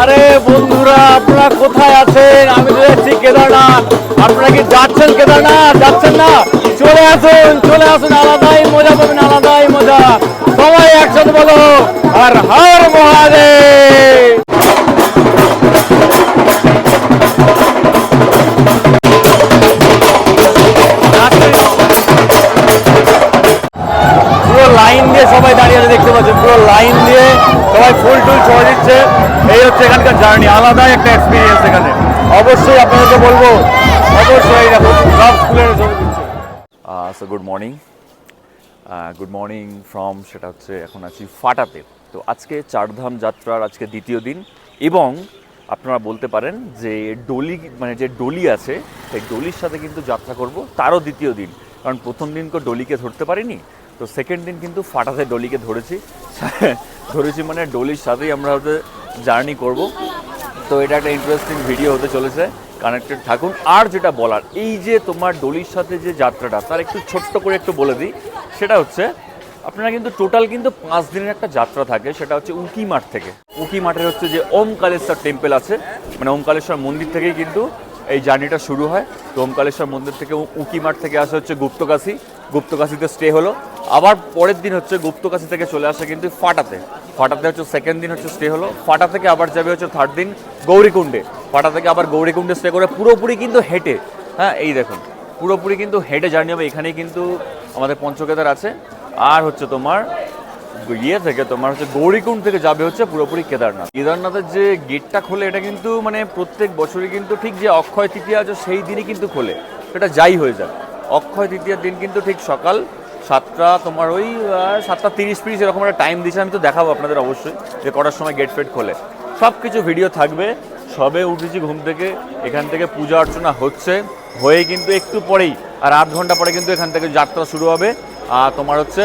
আরে বন্ধুরা, আপনারা কোথায় আছেন? আমি তো যাচ্ছি কেদারনাথ। আপনারা কি যাচ্ছেন কেদারনাথ? যাচ্ছেন না? চলে আসুন চলে আসুন। আলাদাই মজা পাবেন, আলাদাই মজা। সবাই একসাথে বলো আর হর মহাদেব! পুরো লাইন দিয়ে সবাই দাঁড়িয়ে দেখতে পাচ্ছেন? পুরো লাইন সবাই ফুল টুল ছড়ে দিচ্ছে। এই হচ্ছে এখানকার জার্নি, আলাদাই একটা এক্সপিরিয়েন্স এখানে। অবশ্যই আপনাদেরকে বলব, অবশ্যই সব স্কুলের so good morning good morning from সেটা হচ্ছে এখন আছি ফাটাতে। তো আজকে চারধাম যাত্রার আজকে দ্বিতীয় দিন এবং আপনারা বলতে পারেন যে ডলি মানে যে ডলি আছে, সেই ডলির সাথে কিন্তু যাত্রা করব, তারও দ্বিতীয় দিন। কারণ প্রথম দিন তো ডলিকে ধরতে পারিনি তো সেকেন্ড দিন কিন্তু ফাটাতে ডলিকে ধরেছি। ধরেছি মানে ডলির সাথেই আমরা হচ্ছে জার্নি করব। তো এটা একটা ইন্টারেস্টিং ভিডিও হতে চলেছে। কানেক্টেড থাকুন। আর যেটা বলার, এই যে তোমার ডলির সাথে যে যাত্রাটা, তার একটু ছোট্ট করে একটু বলে দিই। সেটা হচ্ছে, আপনারা কিন্তু টোটাল কিন্তু পাঁচ দিনের একটা যাত্রা থাকে, সেটা হচ্ছে উকি মাঠ থেকে। উকি মাঠের হচ্ছে যে ওমকালেশ্বর টেম্পল আছে। মানে ওমকালেশ্বর মন্দির থেকেই কিন্তু এই জার্নিটা শুরু হয়। তো ওমকালেশ্বর মন্দির থেকে উকি মাঠ থেকে আসা হচ্ছে গুপ্তকাশি। গুপ্তকাশিতে স্টে হলো। আবার পরের দিন হচ্ছে গুপ্তকাশি থেকে চলে আসে কিন্তু ফাটাতে। ফাটাতে হচ্ছে সেকেন্ড দিন হচ্ছে স্টে হলো। ফাটা থেকে আবার যাবে হচ্ছে থার্ড দিন গৌরীকুণ্ডে। ফাটা থেকে আবার গৌরীকুণ্ডে স্টে করে পুরোপুরি কিন্তু হেঁটে। হ্যাঁ এই দেখুন, পুরোপুরি কিন্তু হেঁটে জার্নি হবে। এখানেই কিন্তু আমাদের পঞ্চকেদার আছে। আর হচ্ছে তোমার ইয়ে থেকে তোমার হচ্ছে গৌরীকুণ্ড থেকে যাবে হচ্ছে পুরোপুরি কেদারনাথ। কেদারনাথের যে গেটটা খোলে, এটা কিন্তু মানে প্রত্যেক বছরই কিন্তু ঠিক যে অক্ষয় তৃতীয়া আছে, সেই দিনই কিন্তু খোলে। সেটা যাই হয়ে যাক। অক্ষয় তৃতীয়ার দিন কিন্তু ঠিক সকাল সাতটা তোমার ওই সাতটা তিরিশ তিরিশ এরকম একটা টাইম দিয়েছে আমি তো দেখাবো আপনাদের অবশ্যই যে কটার সময় গেট ফেট খোলে। সব কিছু ভিডিও থাকবে, সবে উঠেছি ঘুম থেকে, এখান থেকে পূজা অর্চনা হচ্ছে, হয়ে কিন্তু একটু পরেই, আর আধ ঘণ্টা পরে কিন্তু এখান থেকে যাত্রা শুরু হবে আর তোমার হচ্ছে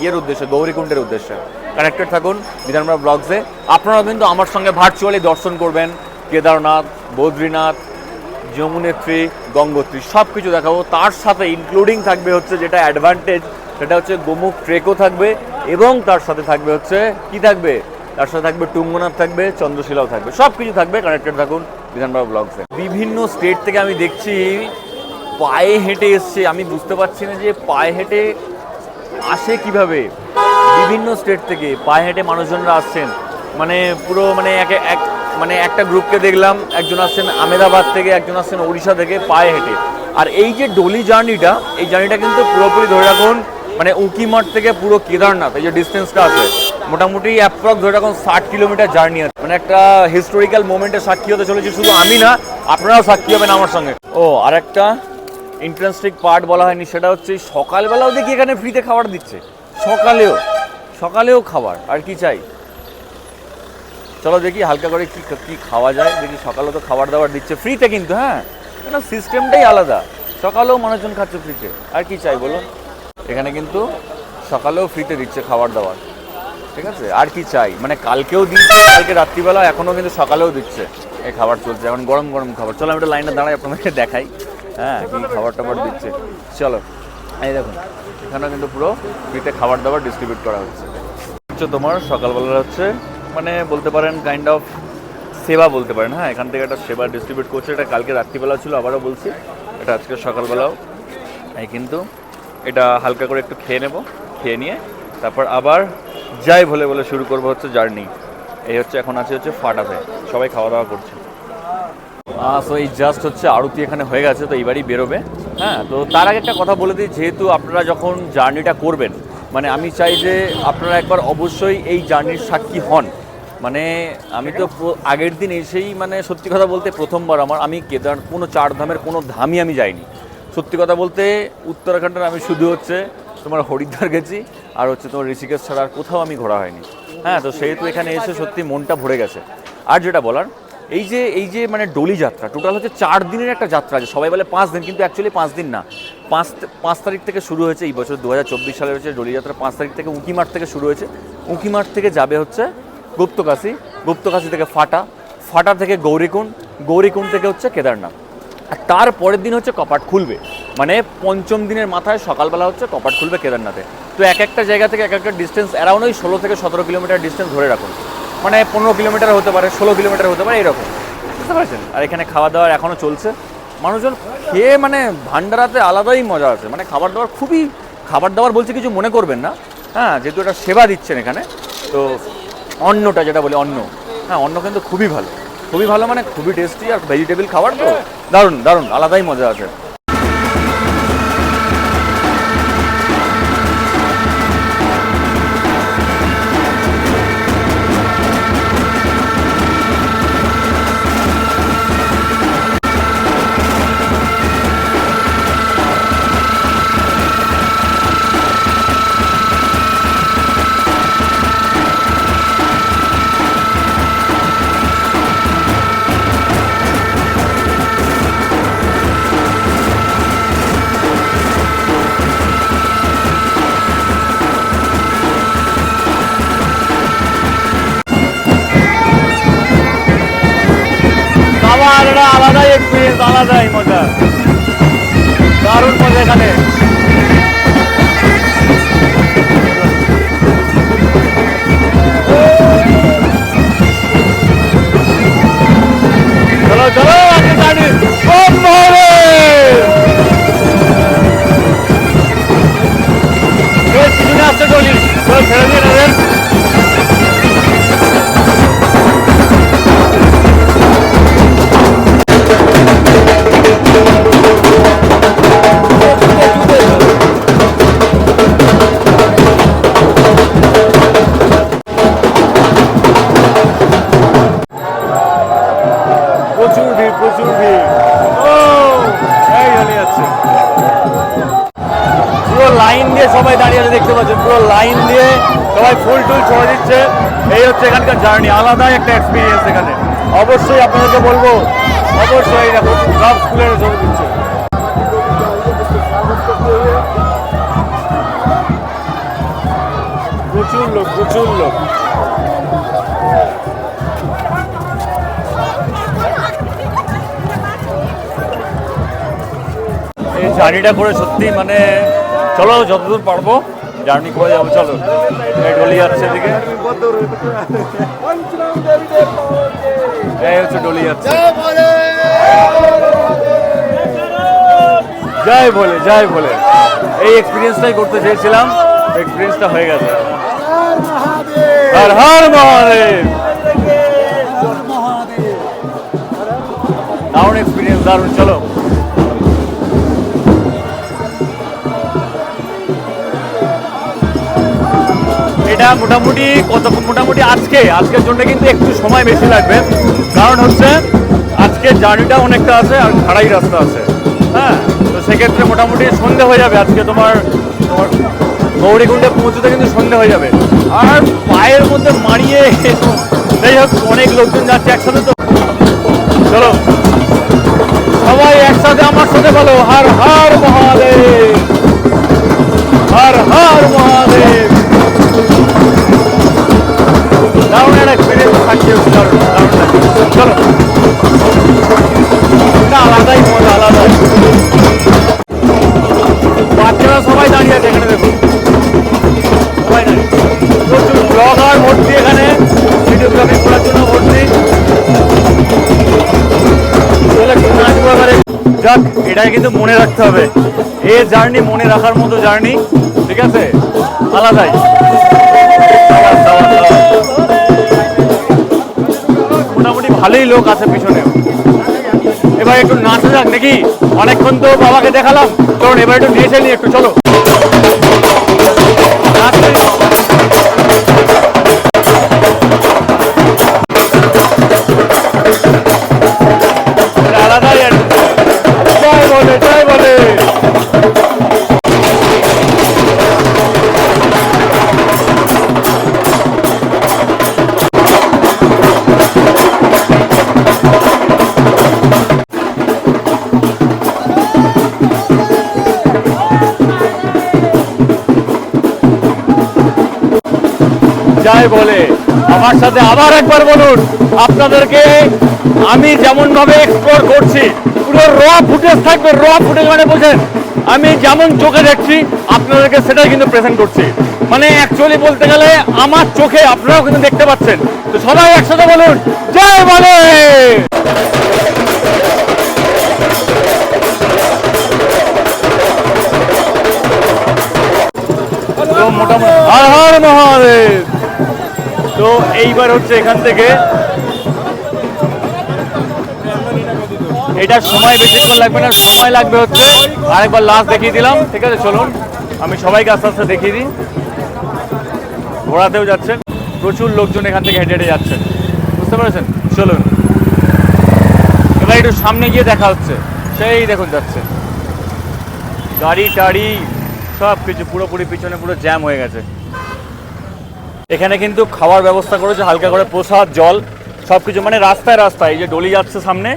ইয়ের উদ্দেশ্যে গৌরীকুণ্ডের উদ্দেশ্যে। কানেক্টেড থাকুন বিধানমরা ব্লগসে আপনারাও কিন্তু আমার সঙ্গে ভার্চুয়ালি দর্শন করবেন, কেদারনাথ, বদ্রীনাথ যমুনেত্রী গঙ্গোত্রী সব কিছু দেখাবো। তার সাথে ইনক্লুডিং থাকবে হচ্ছে যেটা অ্যাডভান্টেজ সেটা হচ্ছে গোমুখ ট্রেকও থাকবে এবং তার সাথে থাকবে হচ্ছে কি থাকবে? তার সাথে থাকবে টুঙ্গনাথ থাকবে, চন্দ্রশিলাও থাকবে। সব কিছু থাকবে। কানেক্টেড থাকুন বিধানবাবু ব্লগসে বিভিন্ন স্টেট থেকে আমি দেখছি পায়ে হেঁটে এসছে। আমি বুঝতে পারছি না যে পায়ে হেঁটে আসে কীভাবে? বিভিন্ন স্টেট থেকে পায়ে হেঁটে মানুষজনরা আসছেন। মানে পুরো মানে এক এক মানে একটা গ্রুপকে দেখলাম, একজন আসছেন আমেদাবাদ থেকে, একজন আসছেন ওড়িশা থেকে, পায়ে হেঁটে। আর এই যে ডলি জার্নিটা, এই জার্নিটা কিন্তু পুরোপুরি ধরে রাখুন মানে উকিমাঠ থেকে পুরো কেদারনাথ, এই যে ডিস্টেন্সটা আছে, মোটামুটি অ্যাপ্রক্স ধরে রাখুন ষাট কিলোমিটার জার্নি আছে। মানে একটা হিস্টোরিক্যাল মোমেন্টের সাক্ষী হতে চলেছে, শুধু আমি না, আপনারাও সাক্ষী হবেন আমার সঙ্গে। ও, আর একটা ইন্টারেস্টিং পার্ট বলা হয়নি, সেটা হচ্ছে সকালবেলাও দেখি এখানে ফ্রিতে খাবার দিচ্ছে? সকালেও সকালেও খাবার, আর কি চাই? চলো দেখি হালকা করে কি কি খাওয়া যায়। দেখি সকালে তো খাবার দাবার দিচ্ছে। ফ্রিতে কিন্তু হ্যাঁ? কেন সিস্টেমটাই আলাদা। সকালেও মানুষজন খাচ্ছে ফ্রিতে আর কি চাই বলুন? এখানে কিন্তু সকালেও ফ্রিতে দিচ্ছে খাবার দাবার। ঠিক আছে? আর কি চাই? মানে কালকেও দিচ্ছে কালকে রাত্রিবেলা, এখনও কিন্তু সকালেও দিচ্ছে। এই খাবার চলছে। এখন গরম গরম খাবার। চলো, আমি একটা লাইনে দাঁড়াই, আপনাদেরকে দেখাই। হ্যাঁ কি খাবার টাবার দিচ্ছে। চলো, এই দেখুন। এখানেও কিন্তু পুরো ফ্রিতে খাবার দাবার ডিস্ট্রিবিউট করা হচ্ছে। হচ্ছে তোমার সকালবেলা হচ্ছে মানে বলতে পারেন কাইন্ড অফ সেবা বলতে পারেন। হ্যাঁ এখান থেকে একটা সেবা ডিস্ট্রিবিউট করছে। এটা কালকে রাত্রিবেলা ছিল, আবারও বলছি। এটা আজকে সকালবেলাও। এই কিন্তু এটা হালকা করে একটু খেয়ে নেব, খেয়ে নিয়ে তারপর আবার যাই বলে বলে শুরু করব হচ্ছে জার্নি। এই হচ্ছে এখন আছে হচ্ছে ফাটাতে। সবাই খাওয়া দাওয়া করছে। সো এই জাস্ট হচ্ছে আরতি এখানে হয়ে গেছে, তো এইবারই বেরোবে। হ্যাঁ তো তার আগে একটা কথা বলে দিই, যেহেতু আপনারা যখন জার্নিটা করবেন মানে আমি চাই যে আপনারা একবার অবশ্যই এই জার্নির সাক্ষী হন। মানে আমি তো আগের দিন এসেই মানে সত্যি কথা বলতে প্রথমবার আমার, আমি কেদার, কোনো চার ধামের কোনো ধামই আমি যাইনি। সত্যি কথা বলতে উত্তরাখণ্ডের আমি শুধু হচ্ছে তোমার হরিদ্বার গেছি, আর হচ্ছে তোমার ঋষিকেশ ছাড়া আর কোথাও আমি ঘোরা হয়নি। হ্যাঁ তো সেহেতু এখানে এসে সত্যি মনটা ভরে গেছে। আর যেটা বলার, এই যে এই যে মানে ডলি যাত্রা, টোটাল হচ্ছে চার দিনের একটা যাত্রা আছে। সবাই বলে পাঁচ দিন, কিন্তু অ্যাকচুয়ালি পাঁচ দিন না। পাঁচ পাঁচ তারিখ থেকে শুরু হয়েছে এই বছর দু হাজার চব্বিশ সালে হচ্ছে ডলি যাত্রা পাঁচ তারিখ থেকে উঁকিমাঠ থেকে শুরু হয়েছে। উঁকিমাঠ থেকে যাবে হচ্ছে গুপ্তকাশি গুপ্তকাশি থেকে ফাটা ফাটা থেকে গৌরীকুণ্ড গৌরীকুণ্ড থেকে হচ্ছে কেদারনাথ। আর তার পরের দিন হচ্ছে কপাট খুলবে। মানে পঞ্চম দিনের মাথায় সকালবেলা হচ্ছে কপাট খুলবে কেদারনাথে। তো এক একটা জায়গা থেকে এক একটা ডিস্টেন্স অ্যারাউন্ড ওই ষোলো থেকে সতেরো কিলোমিটার ডিস্টেন্স ধরে রাখুন। মানে পনেরো কিলোমিটার হতে পারে, ষোলো কিলোমিটার হতে পারে, এরকম। বুঝতে পারছেন? আর এখানে খাওয়া দাওয়া এখনও চলছে। মানুষজন খেয়ে মানে ভান্ডারাতে আলাদাই মজা আছে। মানে খাবার দাবার খুবই, খাবার দাবার বলছে কিছু মনে করবেন না। হ্যাঁ যেহেতু এটা সেবা দিচ্ছেন এখানে, তো অন্নটা যেটা বলি, অন্ন। হ্যাঁ অন্ন কিন্তু খুবই ভালো। খুবই ভালো মানে খুবই টেস্টি আর ভেজিটেবল খাবার তো। দারুণ দারুণ, আলাদাই মজা আছে। আলাদাই মজা। দারুণ মজা এখানে। দেখতে পাচ্ছেন, পুরো লাইন দিয়ে সবাই ফুল টুল ছড়ে দিচ্ছে। এই হচ্ছে এখানকার জার্নি আলাদাই একটা এক্সপিরিয়েন্স এখানে। অবশ্যই আপনাদেরকে বলব, অবশ্যই দেখো, সব স্কুলের ছবি দিচ্ছে প্রচুর লোক প্রচুর লোক। এই জার্নিটা করে সত্যি মানে চলো যতদূর পারব। জার্নি করে যাব, চলো। ডলি যাচ্ছে এদিকে। এই হচ্ছে ডলি যাচ্ছে। যাই বলে যাই বলে। এই এক্সপিরিয়েন্সটাই করতে চেয়েছিলাম এক্সপিরিয়েন্সটা হয়ে গেছে। দারুণ এক্সপিরিয়েন্স দারুণ, চলো। এটা মোটামুটি কত মোটামুটি আজকে, আজকের জন্য কিন্তু একটু সময় বেশি লাগবে। কারণ হচ্ছে আজকে জার্নিটা অনেকটা আছে আর খাড়াই রাস্তা আছে। হ্যাঁ তো সেক্ষেত্রে মোটামুটি সন্ধে হয়ে যাবে আজকে তোমার তোমার গৌরীকুণ্ডে পৌঁছতে কিন্তু সন্ধে হয়ে যাবে। আর পায়ের মধ্যে মারিয়ে যাই হোক, অনেক লোকজন যাচ্ছে একসাথে তো। চলো, সবাই একসাথে আমার সাথে বলো, হার হার মহাদেব। এটা আলাদাই, মজা বাচ্চারা সবাই দাঁড়িয়ে আছে এখানে দেখুন। সবাই ভর্তি এখানে। ভিডিওগ্রাফি করার জন্য ভর্তি। একটু। যাক এটাকে কিন্তু মনে রাখতে হবে। এ জার্নি মনে রাখার মতো জার্নি ঠিক আছে? আলাদাই। মোটামুটি ভালোই লোক আছে পিছনে এবার একটু নাচা যাক নাকি? অনেকক্ষণ তো বাবাকে দেখালাম। কারণ এবার একটু নেচে নি একটু চলো। যায় বলে। আমার সাথে আবার একবার বলুন, আপনাদেরকে আমি যেমন ভাবে এক্সপ্লোর করছি, পুরো র ফুটেজ থাকবে র ফুটেজ মানে বোঝেন, আমি যেমন চোখে দেখছি, আপনাদেরকে সেটাই কিন্তু প্রেজেন্ট করছি। মানে অ্যাকচুয়ালি বলতে গেলে আমার চোখে আপনারাও কিন্তু দেখতে পাচ্ছেন। তো সবাই একসাথে বলুন, জয় বলে তো এইবার হচ্ছে এখান থেকে এটার সময় বেশিক্ষণ লাগবে না, সময় লাগবে হচ্ছে। আরেকবার লাস্ট দেখিয়ে দিলাম, ঠিক আছে, চলুন। আমি সবাইকে আস্তে আস্তে দেখিয়ে দিই। ঘোরাতেও যাচ্ছেন। প্রচুর লোকজন এখান থেকে হেঁটে হেঁটে যাচ্ছেন। বুঝতে পেরেছেন? চলুন। এবার একটু সামনে গিয়ে দেখা হচ্ছে। সেই দেখুন যাচ্ছে। গাড়ি, টাড়ি সব কিছু পুরোপুরি পিছনে পুরো জ্যাম হয়ে গেছে। এখানে কিন্তু খাওয়ার ব্যবস্থা করেছে, হালকা করে প্রসাদ, জল সব কিছু মানে রাস্তায় রাস্তায়, এই যে ডলি যাচ্ছে সামনে,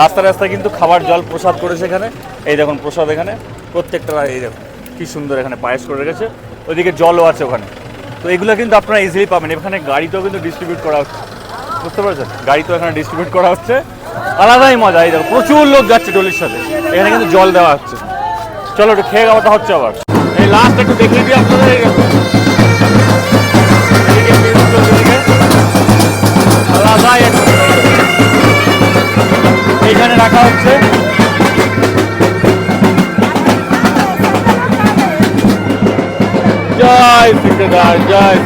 রাস্তায় রাস্তায় কিন্তু খাবার, জল, প্রসাদ করেছে এখানে। এই দেখুন প্রসাদ এখানে, প্রত্যেকটা এই দেখুন, কি সুন্দর এখানে পায়েস করে রেখেছে। ওইদিকে জলও আছে ওখানে। তো এগুলো কিন্তু আপনারা ইজিলি পাবেন। এখানে গাড়িতেও কিন্তু ডিস্ট্রিবিউট করা হচ্ছে। বুঝতে পারছেন? গাড়ি তো এখানে ডিস্ট্রিবিউট করা হচ্ছে। আলাদাই মজা, এই দেখো প্রচুর লোক যাচ্ছে ডলির সাথে। এখানে কিন্তু জল দেওয়া হচ্ছে। চলো, একটু খেয়ে খাওয়াটা হচ্ছে আবার। এই লাস্ট একটু দেখিয়ে দিই আপনাদের এইখানে রাখা হচ্ছে। জয় শ্রীকেদার জয়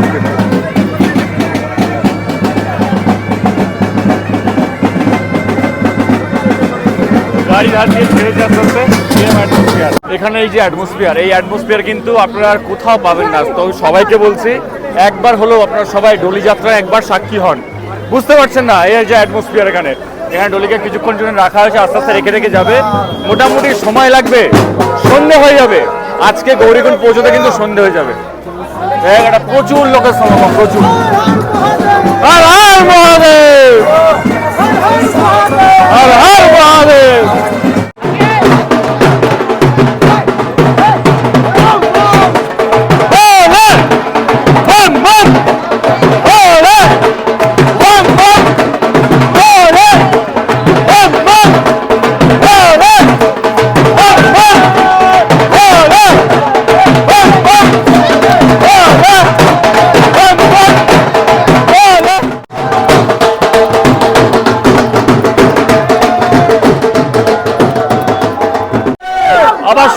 অ্যাটমসফিয়ার এখানে এই যে অ্যাটমসফিয়ার এই অ্যাটমসফিয়ার কিন্তু আপনারা কোথাও পাবেন না। তো সবাইকে বলছি, একবার হলেও আপনারা সবাই ডলি যাত্রা একবার সাক্ষী হন। বুঝতে পারছেন না, এই যে অ্যাটমসফিয়ার এখানে। এখানে ডলিকে কিছুক্ষণ জন্য রাখা হয়েছে, আস্তে আস্তে রেখে রেখে যাবে। মোটামুটি সময় লাগবে, সন্ধে হয়ে যাবে। আজকে গৌরীগুণ পৌঁছতে কিন্তু সন্ধে হয়ে যাবে। জায়গাটা প্রচুর লোকের সমাগম, প্রচুর। আর আর মহাদেব! হর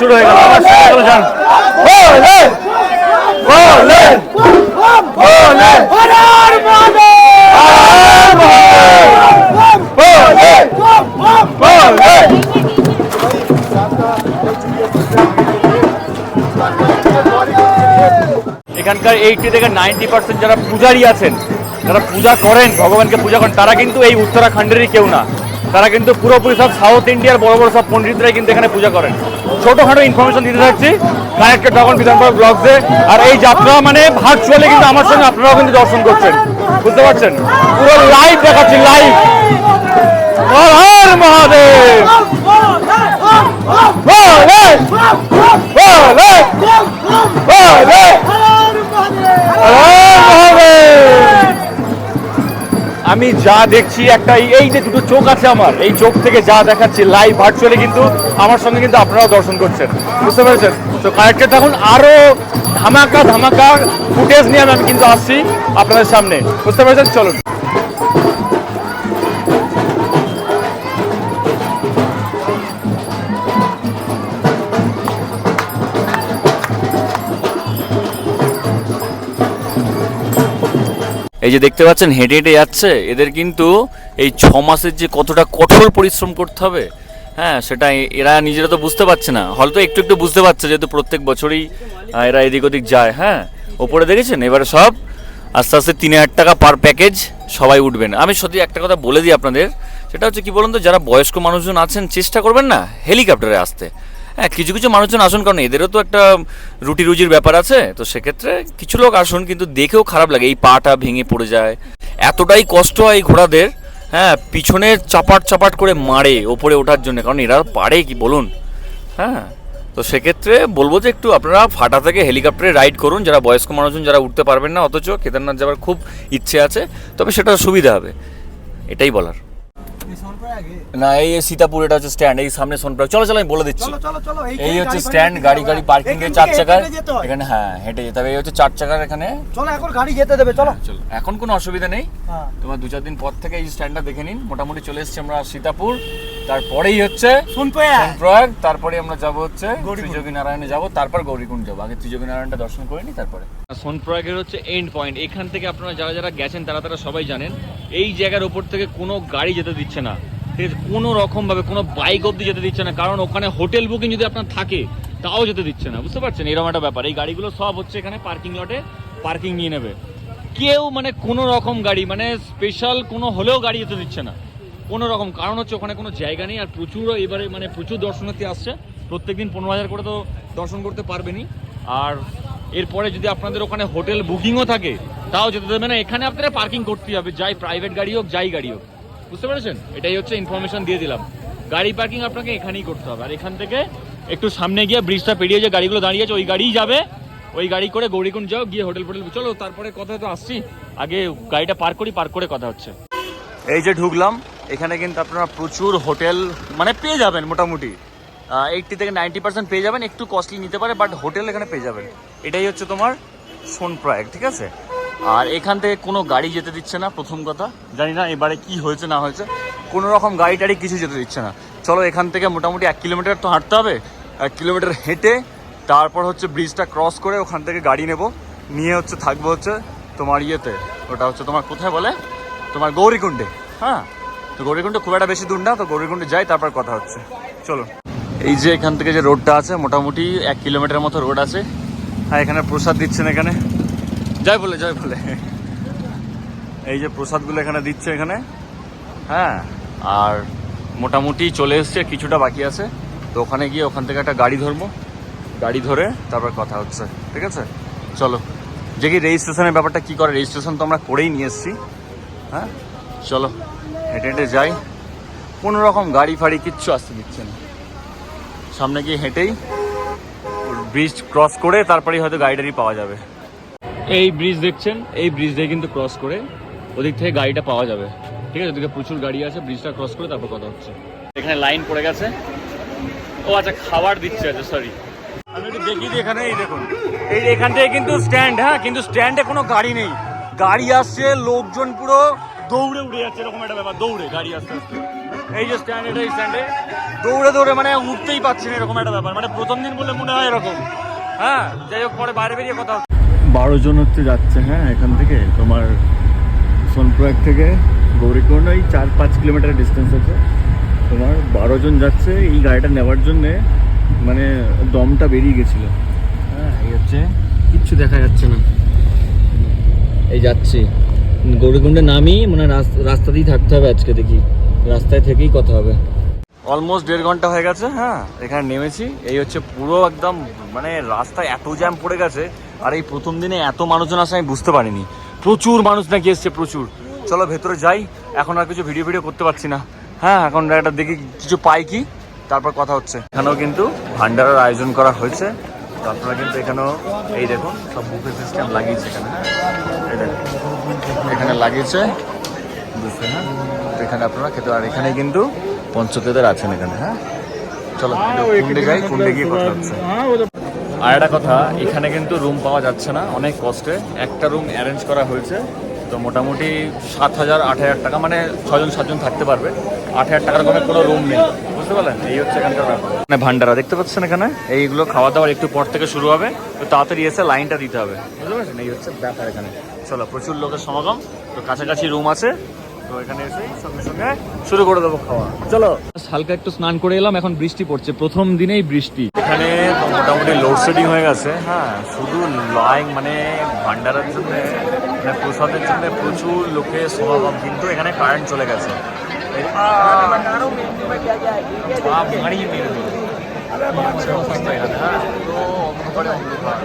বলে বলে এখানকার এইটি থেকে নাইনটি পার্সেন্ট যারা পূজারী আছেন যারা পূজা করেন ভগবানকে পূজা করেন তারা কিন্তু এই উত্তরাখণ্ডেরই কেউ না। তারা কিন্তু পুরোপুরি সব সাউথ ইন্ডিয়ার বড় বড় সব পণ্ডিতরাই কিন্তু এখানে পূজা করেন। ছোটোখাটো ইনফরমেশন দিতে থাকছি কানেক্টেড তখন বিধানসভা ব্লগসে আর এই যাত্রা মানে ভার্চুয়ালি কিন্তু আমার সঙ্গে আপনারাও কিন্তু দর্শন করছেন। বুঝতে পারছেন? পুরো লাইভ দেখাচ্ছি লাইভ হর হর মহাদেব! বলে বলে আমি যা দেখছি একটা এই- যে দুটো চোখ আছে আমার, এই চোখ থেকে যা দেখাচ্ছি লাইভ ভার্চুয়ালি কিন্তু আমার সঙ্গে কিন্তু আপনারাও দর্শন করছেন। বুঝতে পেরেছেন? তো কানেক্টেড থাকুন আরও ধামাকা ধামাকা ফুটেজ নিয়ে আমি কিন্তু আসছি আপনাদের সামনে। বুঝতে পেরেছেন? চলুন। এই যে দেখতে পাচ্ছেন, হেঁটে হেঁটে যাচ্ছে। এদের কিন্তু এই ছ মাসের যে কতটা কঠোর পরিশ্রম করতে হবে হ্যাঁ সেটা এরা নিজেরা তো বুঝতে পারছে না। হয়তো একটু একটু বুঝতে পারছে যেহেতু প্রত্যেক বছরই এরা এদিক ওদিক যায় হ্যাঁ। ওপরে দেখেছেন? এবারে সব আস্তে আস্তে তিন হাজার টাকা পার প্যাকেজ সবাই উঠবেন। আমি সত্যি একটা কথা বলে দিই আপনাদের, সেটা হচ্ছে কি বলুন তো, যারা বয়স্ক মানুষজন আছেন, চেষ্টা করবেন না হেলিকপ্টারে আসতে। হ্যাঁ কিছু কিছু মানুষজন আসুন, কারণ এদেরও তো একটা রুটি রুজির ব্যাপার আছে। তো সেক্ষেত্রে কিছু লোক আসুন, কিন্তু দেখেও খারাপ লাগে, এই পাটা ভেঙে পড়ে যায়। এতটাই কষ্ট হয় এই ঘোড়াদের হ্যাঁ পিছনে চাপাট চাপাট করে মারে ওপরে ওঠার জন্য, কারণ এরা পারে কি, বলুন। হ্যাঁ তো সেক্ষেত্রে বলব যে একটু আপনারা ফাটা থেকে হেলিকপ্টারে রাইড করুন, যারা বয়স্ক মানুষজন, যারা উঠতে পারবেন না অথচ, কেদারনাথ যাওয়ার খুব ইচ্ছে আছে, তবে সেটা সুবিধা হবে, এটাই বলার। না এই সীতাপুর এটা হচ্ছে স্ট্যান্ড এই সামনে সোনপ্রয়াগ চলো চলো আমি বলে দিচ্ছি। চলো চলো চলো এই হচ্ছে স্ট্যান্ড গাড়ি গাড়ি পার্কিং এর চার চাকার। এখানে হ্যাঁ হেঁটে যেতে হবে। এই হচ্ছে চার চাকার এখানে। চলো এখন গাড়ি যেতে দেবে চলো। চলো। এখন কোনো অসুবিধা নেই। হ্যাঁ। তোমার দু চার দিন পর থেকে এই স্ট্যান্ডটা দেখে নিন। মোটামুটি চলে এসেছি আমরা সীতাপুর। তারপরেই হচ্ছে শুনবে প্রয়াগ তারপরে আমরা যাব হচ্ছে। ত্রিযোগী নারায়ণে যাব। তারপর গৌরীকুণ্ড যাব। আগে ত্রিযোগী নারায়ণটা দর্শন করে নি তারপরে। সোনপ্রয়াগের হচ্ছে এন্ড পয়েন্ট এখান থেকে আপনারা যারা যারা গেছেন তারা তারা সবাই জানেন এই জায়গার উপর থেকে কোনো গাড়ি যেতে দিচ্ছে না। আছে কোনো রকম ভাবে কোনো বাইক অব্দি যেতে দিচ্ছে না। কারণ ওখানে হোটেল বুকিং যদি আপনার থাকে, তাও যেতে দিচ্ছে না। বুঝতে পারছেন? এরকম একটা ব্যাপার। এই গাড়িগুলো সব হচ্ছে এখানে পার্কিং লটে পার্কিং নিয়ে নেবে। কেউ মানে কোনো রকম গাড়ি মানে স্পেশাল কোনো হলেও গাড়ি যেতে দিচ্ছে না। কোনো রকম। কারণ হচ্ছে ওখানে কোনো জায়গা নেই, আর প্রচুর এবারে মানে প্রচুর দর্শনার্থী আসছে। প্রত্যেকদিন পনেরো হাজার করে তো দর্শন করতে পারবেনই। আর এরপরে যদি আপনাদের ওখানে হোটেল বুকিংও থাকে, তাও যেতে দেবে না। এখানে আপনারা পার্কিং করতেই হবে। যাই প্রাইভেট গাড়ি হোক, যাই গাড়ি হোক। বুঝতে পেরেছেন? এটাই হচ্ছে ইনফরমেশন দিয়ে দিলাম। গাড়ি পার্কিং আপনাকে এখানেই করতে হবে। আর এখান থেকে একটু সামনে গিয়ে ব্রিজটা পেরিয়ে যে গাড়িগুলো দাঁড়িয়ে আছে, ওই গাড়িই যাবে। ওই গাড়ি করে গৌরীকুণ্ড যাও, গিয়ে হোটেল ফোটেল চলো, তারপরে কথা তো আসছি। আগে গাড়িটা পার্ক করি পার্ক করে কথা হচ্ছে। এই যে ঢুকলাম, এখানে কিন্তু আপনারা প্রচুর হোটেল মানে পেয়ে যাবেন মোটামুটি। এইটটি থেকে নাইনটি পার্সেন্ট পেয়ে যাবেন, একটু কস্টলি নিতে পারে বাট হোটেল এখানে পেয়ে যাবেন। এটাই হচ্ছে তোমার সোনপ্রয়াগ ঠিক আছে? আর এখান থেকে কোনো গাড়ি যেতে দিচ্ছে না, প্রথম কথা। জানি না এবারে কি হয়েছে, না হয়েছে। কোনো রকম গাড়ি টাড়ি কিছু যেতে দিচ্ছে না। চলো এখান থেকে মোটামুটি এক কিলোমিটার তো হাঁটতে হবে, এক কিলোমিটার হেঁটে তারপর হচ্ছে ব্রিজটা ক্রস করে ওখান থেকে গাড়ি নেব। নিয়ে হচ্ছে থাকব হচ্ছে তোমার ইয়েতে, ওটা হচ্ছে তোমার কোথায় বলে? তোমার গৌরীকুণ্ডে হ্যাঁ? তো গৌরীকুণ্ডে খুব একটা বেশি দূর না, তো গৌরীকুণ্ডে যাই, তারপর কথা হচ্ছে। চলো। এই যে এখান থেকে যে রোডটা আছে, মোটামুটি এক কিলোমিটার মতো রোড আছে। হ্যাঁ এখানে প্রসাদ দিচ্ছেন এখানে। জয় বলে জয় বলে। এই যে প্রসাদগুলো এখানে দিচ্ছে এখানে। হ্যাঁ আর মোটামুটি চলে এসছে, কিছুটা বাকি আছে। তো ওখানে গিয়ে ওখান থেকে একটা গাড়ি ধরবো। গাড়ি ধরে তারপর কথা হচ্ছে, ঠিক আছে? চলো। যে কি রেজিস্ট্রেশনের ব্যাপারটা কি করে, রেজিস্ট্রেশন তো আমরা করেই নিয়ে এসেছি। হ্যাঁ চলো, হেঁটে হেঁটে যাই। কোনো রকম গাড়ি ফাড়ি কিচ্ছু আসতে দিচ্ছে না। সামনে গিয়ে হেঁটেই ব্রিজ ক্রস করে তারপরেই হয়তো গাড়ি টাড়ি পাওয়া যাবে। এই ব্রিজ দেখছেন? এই ব্রিজ দিয়ে কিন্তু ক্রস করে ওদিক থেকে গাড়িটা পাওয়া যাবে। ঠিক আছে? ওদিকে প্রচুর গাড়ি আছে ব্রিজটা ক্রস করে তারপর কথা হচ্ছে। এখানে লাইন পড়ে গেছে। ও আচ্ছা খাবার দিচ্ছে আচ্ছা সরি আমি একটু দেখি এখানে, এই দেখুন। এই এখান থেকে কিন্তু স্ট্যান্ড হ্যাঁ কিন্তু স্ট্যান্ডে কোনো গাড়ি নেই। গাড়ি আসছে, লোকজন পুরো দৌড়ে উড়ে যাচ্ছে, এরকম একটা ব্যাপার, দৌড়ে, গাড়ি আসতে আসতে। এই যে স্ট্যান্ড এটা স্ট্যান্ডে দৌড়ে দৌড়ে মানে উঠতেই পারছি না এরকম একটা ব্যাপার। মানে প্রথম দিন বলে মনে হয় এরকম। হ্যাঁ যাই হোক, পরে বাইরে বেরিয়ে কথা বারো জন হচ্ছে যাচ্ছে হ্যাঁ এখান থেকে। তোমার সোনপ্রয়াগ থেকে গৌরীকুণ্ড, এই চার পাঁচ কিলোমিটার ডিস্টেন্স আছে। তোমার বারো জন যাচ্ছে, এই গাড়িটা নেওয়ার জন্যে মানে দমটা বেরিয়ে গেছিল। হ্যাঁ এই হচ্ছে, কিচ্ছু দেখা যাচ্ছে না। এই যাচ্ছি। গৌরীকুণ্ডে নামি মানে রাস্তাতেই থাকতে হবে আজকে দেখি। রাস্তায় থেকেই কথা হবে। অলমোস্ট দেড় ঘণ্টা হয়ে গেছে হ্যাঁ এখানে নেমেছি। এই হচ্ছে পুরো একদম মানে রাস্তায় এত জ্যাম পড়ে গেছে আর এই প্রথম দিনে এত মানুষজন আসে আমি বুঝতে পারিনি। প্রচুর মানুষ নাকি এসছে প্রচুর। চলো ভেতরে যাই। এখন আর কিছু ভিডিও ভিডিও করতে পারছি না। হ্যাঁ এখন একটা দেখি কিছু পাই কি তারপর কথা হচ্ছে। এখানেও কিন্তু ভান্ডারের আয়োজন করা হয়েছে। আপনারা কিন্তু এখানেও এই দেখুন সব বুফে সিস্টেম লাগিয়েছে এখানে। এখানে লাগিয়েছে বুফে হ্যাঁ? এখানে আপনারা খেতে আর এখানে কিন্তু পঞ্চকেদের আছেন এখানে হ্যাঁ? চলো একটু কুন্ডে যাই কুন্ডে গিয়ে কথা হচ্ছে। আর একটা কথা, এখানে কিন্তু রুম পাওয়া যাচ্ছে না, অনেক কষ্টে। একটা রুম অ্যারেঞ্জ করা হয়েছে, তো মোটামুটি সাত হাজার, আট হাজার টাকা মানে ছজন সাতজন থাকতে পারবে। আট হাজার টাকার কমে কোনো রুম নেই, বুঝতে পারলেন? এই হচ্ছে এখানকার ব্যাপার। মানে ভান্ডারা, দেখতে পাচ্ছেন এখানে? এইগুলো খাওয়া দাওয়ার একটু পর থেকে শুরু হবে, তো তাড়াতাড়ি এসে লাইনটা দিতে হবে। বুঝতে পারছেন? এই হচ্ছে ব্যাপার এখানে। চলো, প্রচুর লোকের সমাগম, তো কাছাকাছি রুম আছে। তো এখানে এসেই সঙ্গে সঙ্গে শুরু করে দেবো খাওয়া। চলো। হালকা একটু স্নান করে এলাম এখন বৃষ্টি পড়ছে প্রথম দিনেই বৃষ্টি। এখানে মোটামুটি লোডশেডিং হয়ে গেছে হ্যাঁ শুধু লাইন মানে ভান্ডারের জন্য মানে প্রসাদের জন্য প্রচুর লোকের সমাগম কিন্তু এখানে কারেন্ট চলে গেছে। মারিয়ে মেরে দিল। কি হচ্ছে অবস্থা এখানে, হ্যাঁ? পুরো অন্ধকারে অন্ধকার।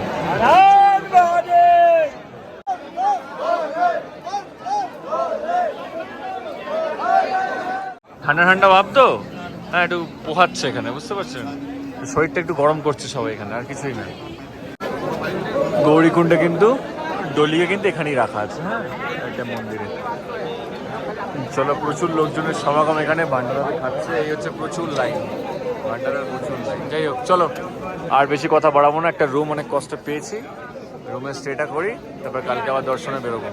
ঠান্ডা ঠান্ডা ভাব তো? হ্যাঁ একটু পোহাচ্ছে এখানে, বুঝতে পারছেন? শরীরটা একটু গরম করছে সবাই এখানে, আর কিছুই না গৌরীকুণ্ডে কিন্তু, ডলিয়ে কিন্তু এখানেই রাখা আছে হ্যাঁ? একটা মন্দিরে। চলো, প্রচুর লোকজনের সমাগম এখানে, ভান্ডারা খাচ্ছে, এই হচ্ছে প্রচুর লাইন। ভান্ডারার প্রচুর লাইন। যাই হোক, চলো, আর বেশি কথা বাড়াবো না, একটা রুম অনেক কষ্ট পেয়েছি। রুমে স্টেটা করি, তারপর কালকে আবার দর্শনে বেরোবো।